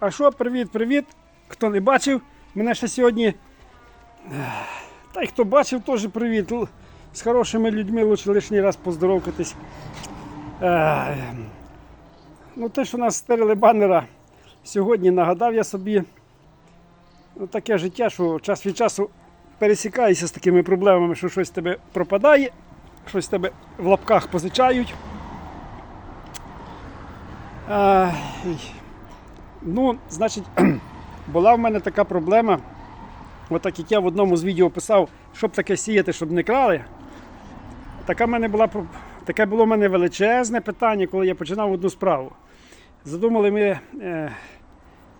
А що, привіт, привіт. Хто не бачив, мене ще сьогодні. Та й хто бачив, теж привіт. З хорошими людьми лучше лишній раз поздоровкатись. Е, Ну, те, що нас стерили банера, сьогодні нагадав я собі ну, таке життя, що час від часу пересікаюся з такими проблемами, що щось тебе пропадає, щось тебе в лапках позичають. Е, ну, значить, була в мене така проблема. Отак як я в одному з відео писав, щоб таке сіяти, щоб не крали. Така в мене була, таке було в мене величезне питання, коли я починав одну справу. Задумали ми е,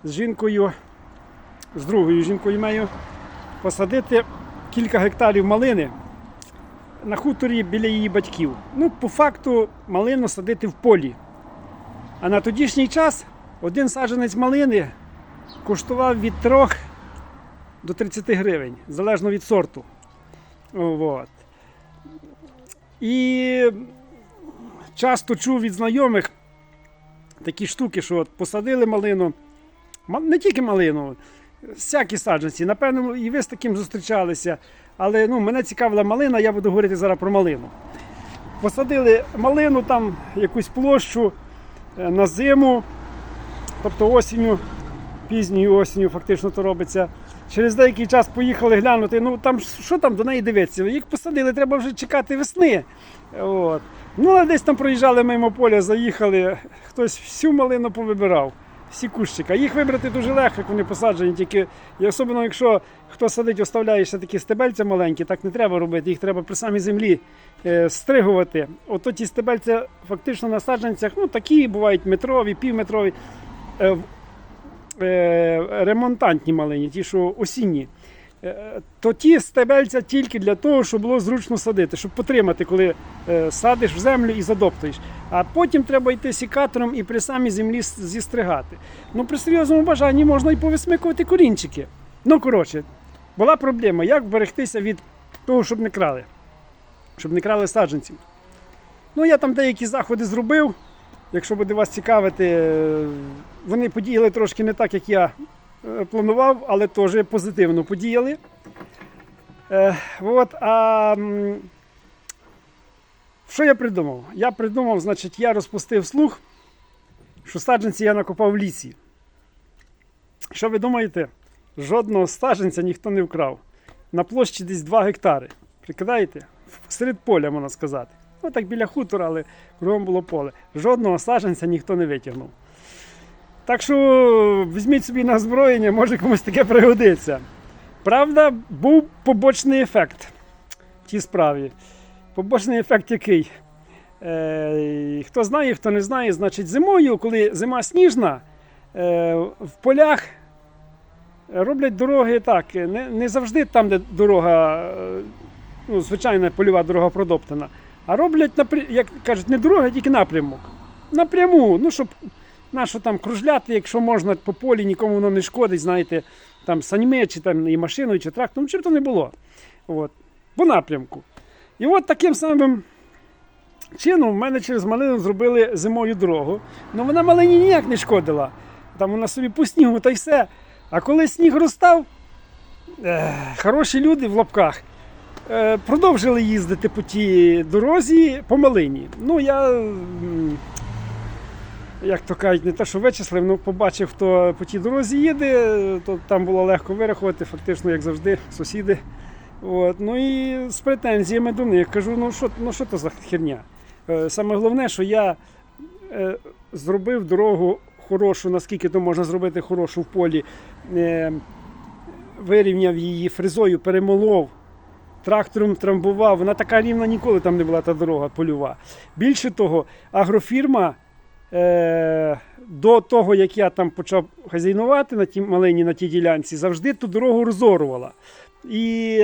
з жінкою, з другою жінкою моєю, посадити кілька гектарів малини на хуторі біля її батьків. Ну, по факту, малину садити в полі. А на тодішній час один саджанець малини коштував від 3 до 30 гривень, залежно від сорту. От. І часто чув від знайомих такі штуки, що от посадили малину, не тільки малину, всякі саджанці. Напевно, і ви з таким зустрічалися. Але ну, мене цікавила малина, я буду говорити зараз про малину. Посадили малину там якусь площу е, на зиму, тобто осінню, пізньою осінню фактично то робиться. Через деякий час поїхали глянути. Ну там що там до неї дивитися? Їх посадили, треба вже чекати весни. От. Ну, але десь там проїжджали мимо поля, заїхали, хтось всю малину повибирав, всі кущика. Їх вибрати дуже легко, як вони посаджені, тільки і особливо, якщо хто садить, оставляє ще такі стебельця маленькі, так не треба робити. Їх треба при самій землі е, стригувати. Ото ті стебельця фактично на саджанцях, ну такі бувають метрові, півметрові. Е, е, ремонтантні малині, ті, що осінні. Е, То ті стебельця тільки для того, щоб було зручно садити, щоб потримати, коли садиш в землю і задоптуєш. А потім треба йти сікатором і при самій землі зістригати. Ну, при серйозному бажанні можна і повисмикувати корінчики. Ну, коротше, була проблема, як вберегтися від того, щоб не крали, щоб не крали саджанців. Ну, я там деякі заходи зробив. Якщо буде вас цікавити, е, вони подіяли трошки не так, як я е, планував, але теж позитивно подіяли. Е, от, а, що я придумав? Я придумав, значить, я розпустив слух, що саджанці я накопав в лісі. Що ви думаєте? Жодного саджанця ніхто не вкрав. На площі десь 2 гектари. Прикидаєте? Серед поля, можна сказати. Ну так біля хутора, але кругом було поле. Жодного саджанця ніхто не витягнув. Так що візьміть собі на озброєння, може комусь таке пригодиться. Правда, був побочний ефект в тій справі. Побочний ефект який? Е, хто знає, хто не знає, значить зимою, коли зима сніжна, е, в полях роблять дороги так, не, не завжди там, де дорога, е, ну, звичайна польова дорога продоптана, а роблять, як кажуть, не дорога, а тільки напрямок. Напряму, ну, щоб нащо там кружляти, якщо можна по полі, нікому воно не шкодить, знаєте, там саньми, чи там і машиною, чи трактором, чим то не було. От. По напрямку. І от таким самим чином в мене через малину зробили зимою дорогу. Ну вона малині ніяк не шкодила. Там вона собі по снігу та й все. А коли сніг розстав, е, хороші люди в лапках продовжили їздити по тій дорозі по малині. Ну, я, як то кажуть, не те, що вичислив, ну побачив, хто по тій дорозі їде, то там було легко вирахувати, фактично, як завжди, сусіди. От, ну і з претензіями до них кажу, ну що, ну що то за херня? Е, Саме головне, що я е, зробив дорогу хорошу, наскільки то можна зробити хорошу в полі, е, вирівняв її фрезою, перемолов, трактором трамбував. Вона така рівна ніколи там не була та дорога польова. Більше того, агрофірма. Е, до того, як я там почав хазяйнувати на тій малині на тій ділянці, завжди ту дорогу розорувала. І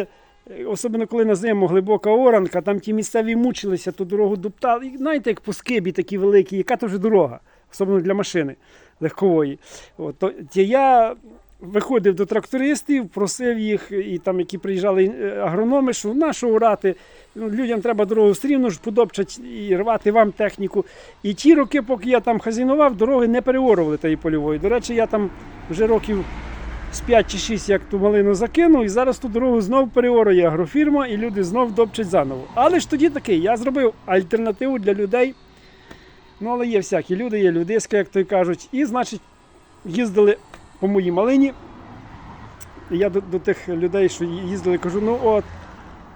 е, особливо коли на зиму глибока оранка, там ті місцеві мучилися, ту дорогу доптали. Знаєте, як по скибі такі великі, яка то вже дорога, особливо для машини легкової. От, то, я виходив до трактористів, просив їх, і там, які приїжджали е, агрономи, що на що урати, ну, людям треба дорогу все рівно ж подобчать і рвати вам техніку. І ті роки, поки я там хазінував, дороги не переорували тієї польової. До речі, я там вже років з 5 чи 6 як ту малину закинув, і зараз ту дорогу знов переорує агрофірма, і люди знов допчать заново. Але ж тоді такий, я зробив альтернативу для людей. Ну, але є всякі люди, є людиська, як то й кажуть. І, значить, їздили по моїй малині. І я до, до тих людей, що їздили, кажу: ну от,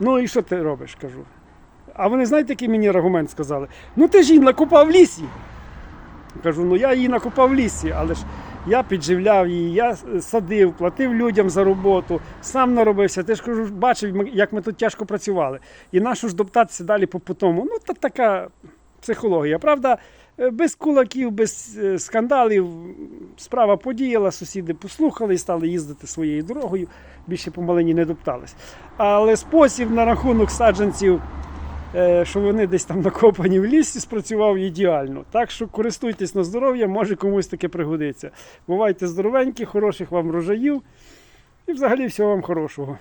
ну і що ти робиш? кажу. А вони знаєте, який мені аргумент сказали? Ну ти ж її накопав в лісі. Кажу, ну я її накопав в лісі, але ж я підживляв її, я садив, платив людям за роботу, сам наробився. Ти ж кажу, бачив, як ми тут тяжко працювали. І нашу ж доптатися далі по тому. Ну, та така психологія. Правда, без кулаків, без е, скандалів справа подіяла, сусіди послухали і стали їздити своєю дорогою, більше по малині не доптались. Але спосіб на рахунок саджанців, е, що вони десь там накопані в лісі, спрацював ідеально. Так що користуйтесь на здоров'я, може комусь таке пригодиться. Бувайте здоровенькі, хороших вам врожаїв і взагалі всього вам хорошого.